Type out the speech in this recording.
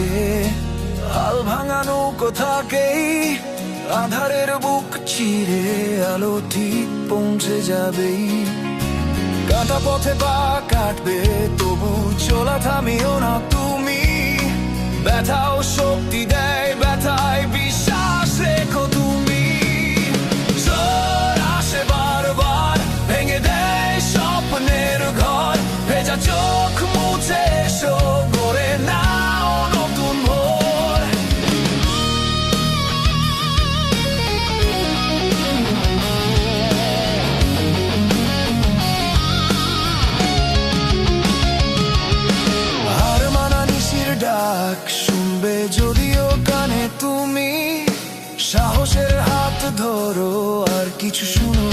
আছে হাল ভাঙানো নৌকো আধারের বুক চিরে আলো ঠিক পৌঁছে যাবেই। কাটা পথে বা কাটবে, তবু চলা থামিও না তুমি। ব্যথাও শক্তি দেয় ধরো আর কিছু শোনো।